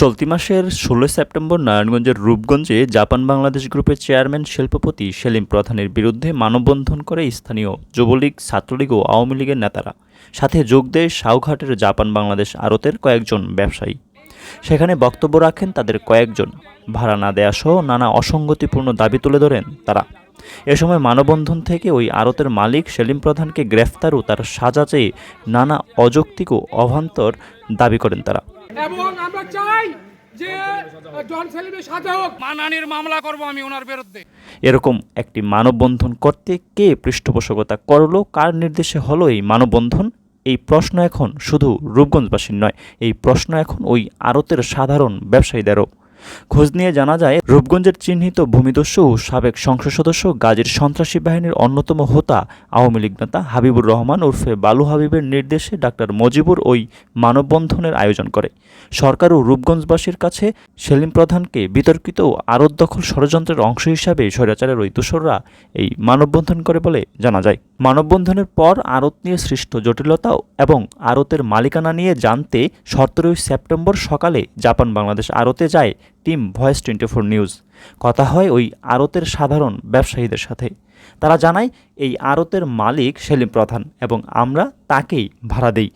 চলতি মাসের ষোলোই সেপ্টেম্বর নারায়ণগঞ্জের রূপগঞ্জে জাপান বাংলাদেশ গ্রুপের চেয়ারম্যান শিল্পপতি সেলিম প্রধানের বিরুদ্ধে মানববন্ধন করে স্থানীয় যুবলীগ, ছাত্রলীগ ও আওয়ামী লীগের নেতারা। সাথে যোগ দেয় সাউঘাটের জাপান বাংলাদেশ আড়তের কয়েকজন ব্যবসায়ী। সেখানে বক্তব্য রাখেন তাদের কয়েকজন। ভাড়া না দেয়া সহ নানা অসঙ্গতিপূর্ণ দাবি তুলে ধরেন তারা। এ সময় মানববন্ধন থেকে ওই আড়তের মালিক সেলিম প্রধানকে গ্রেফতার ও তার সাজা চেয়ে নানা অযৌক্তিক ও অভান্তর দাবি করেন তারা। এবং আমরা চাই যে জন সেলিমের সাজা হোক। মানহানির মামলা করব আমি ওনার বিরুদ্ধে। এরকম একটি মানববন্ধন করতে কে পৃষ্ঠপোষকতা করল কার নির্দেশে হলো এই মানববন্ধন? এই প্রশ্ন এখন শুধু রূপগঞ্জবাসীর নয় এই প্রশ্ন এখন ওই আড়তের সাধারণ ব্যবসায়ীদেরও। খোঁজ নিয়ে জানা যায়, রূপগঞ্জের চিহ্নিত ভূমিদস্যু ও সাবেক সংসদ সদস্য গাজীর সন্ত্রাসী বাহিনীর অন্যতম হোতা আওয়ামী লীগ নেতা হাবিবুর রহমান ওরফে বালু হাবিবের নির্দেশে ডাক্তার মজিবুর ওই মানববন্ধনের আয়োজন করে। সরকার ও রূপগঞ্জবাসীর কাছে সেলিম প্রধানকে বিতর্কিত আরত দখল ষড়যন্ত্রের অংশ হিসাবে স্বৈরাচারের ওই দোসররা এই মানববন্ধন করে বলে জানা যায়। মানববন্ধনের পর আড়ত নিয়ে সৃষ্ট জটিলতা এবং আড়তের মালিকানা নিয়ে জানতে সতেরোই সেপ্টেম্বর সকালে জাপান বাংলাদেশ আড়তে যায় team voice twenty four news. কথা হয় ওই আড়তের সাধারণ ব্যবসায়ীদের সাথে। তারা জানায়, এই আড়তের মালিক সেলিম প্রধান এবং আমরা তাকেই ভাড়া দেই।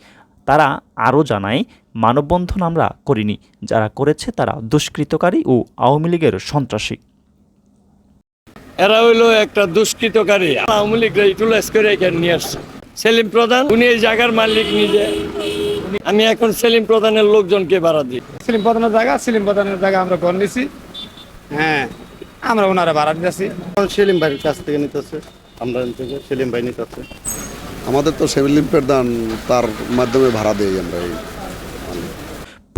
তারা আরও জানায়, মানববন্ধন আমরা করিনি। যারা করেছে তারা দুষ্কৃতকারী ও আওয়ামী লীগের সন্ত্রাসী। এরা হইল একটা দুষ্কৃতকারী। আওয়ামী লীগ নিয়ে আসছে। সেলিম প্রধান, উনি এই জায়গার মালিক নিজে। আমি এখন সেলিম প্রধানের লোকজনকে ভাড়া দিই। সিলিম প্রধানের জায়গা সিলিম প্রধানের জায়গা আমরা ঘর নিছি। হ্যাঁ আমরা ওনারা ভাড়া দিতেছি। সেলিম ভাইয়ের কাছ থেকে নিতেছে আমরা থেকে সেলিম ভাই নিতেছে। আমাদের তো সেভিলিম প্রদান তার মাধ্যমে ভাড়া দেই আমরা এই।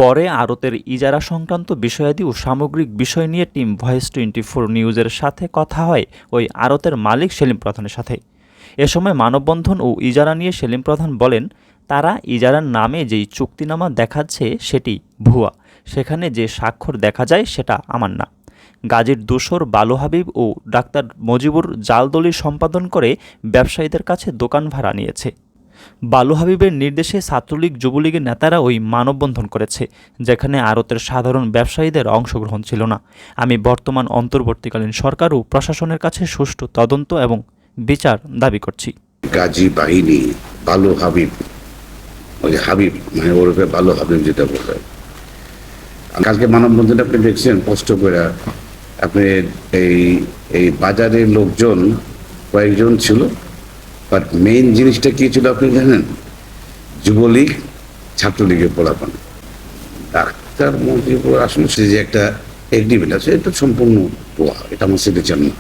পরে আড়তের ইজারা সংক্রান্ত বিষয়াদি ও সামগ্রিক বিষয় নিয়ে টিম ভয়েস টোয়েন্টি ফোর নিউজের সাথে কথা হয় ওই আড়তের মালিক সেলিম প্রধানের সাথে। এ সময় মানববন্ধন ও ইজারা নিয়ে সেলিম প্রধান বলেন তারা ইজারার নামে যেই চুক্তিনামা দেখাচ্ছে সেটি ভুয়া। সেখানে যে স্বাক্ষর দেখা যায় সেটা আমার না। গাজীর দোসর বালু হাবিব ও ডাক্তার মজিবুর জালদলি সম্পাদন করে ব্যবসায়ীদের কাছে দোকান ভাড়া নিয়েছে। বালু হাবিবের নির্দেশে ছাত্রলীগ, যুবলীগের নেতারা ওই মানববন্ধন করেছে, যেখানে আরতের সাধারণ ব্যবসায়ীদের অংশগ্রহণ ছিল না। আমি বর্তমান অন্তর্বর্তীকালীন সরকার ও প্রশাসনের কাছে সুষ্ঠু তদন্ত এবং বিচার দাবি করছি। গাজী বাহিনী বালু হাবিব ওই যে হাবিব মানে ওরফে বালু হাবিব যেটা বলে কালকে মানববন্ধন আপনি দেখছেন কষ্ট করে আপনি এই এই বাজারের লোকজন, কয়েকজন ছিল বাট মেইন জিনিসটা কি ছিল আপনি জানেন? যুবলীগ ছাত্রলীগের পোলাপান। ডাক্তার মন্ত্রীপুর আসলে সে যে একটা এগ্রিমেন্ট আছে, এটা সম্পূর্ণ ভুয়া, এটা আমার চান না।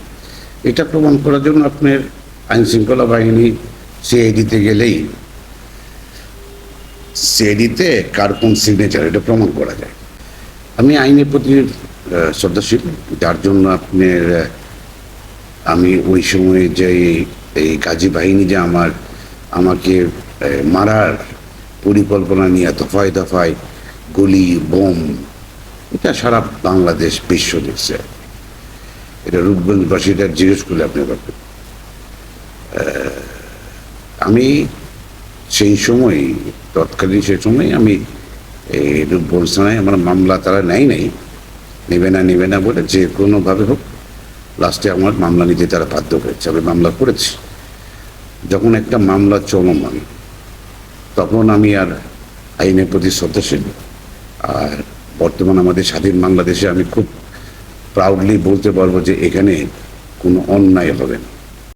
এটা প্রমাণ করার জন্য আপনার আইন শৃঙ্খলা বাহিনী সিআইডিতে গেলেই সিআইডিতে কার কোন সিগনেচার, এটা প্রমাণ করা যায়। আমি আইনের প্রতি শ্রদ্ধাশীল, যার জন্য আপনার আমি ওই সময়ে যে এই- গাজী বাহিনী যে আমার, আমাকে মারার পরিকল্পনা নিয়ে দফায় দফায় গুলি, বোম, এটা সারা বাংলাদেশ বিশ্ব দেখছে। এটা রূপগঞ্জবাসী এটা জিজ্ঞেস করলে আপনি আমি সেই সময়, তৎকালীন সেই সময় আমি এই রূপগঞ্জ থানায় আমার মামলা তারা নেয় নাই। নেবে না নেবে না বলে যে কোনোভাবে হোক, লাস্টে আমার মামলা নিতে তারা বাধ্য হয়েছে। আমি মামলা করেছি। যখন একটা মামলা চলমান, তখন আমি আর আইনের প্রতি শ্রদ্ধাশীল। আর বর্তমান আমাদের স্বাধীন বাংলাদেশে আমি খুব প্রাউডলি বলতে পারব যে এখানে কোনো অন্যায় হবে না।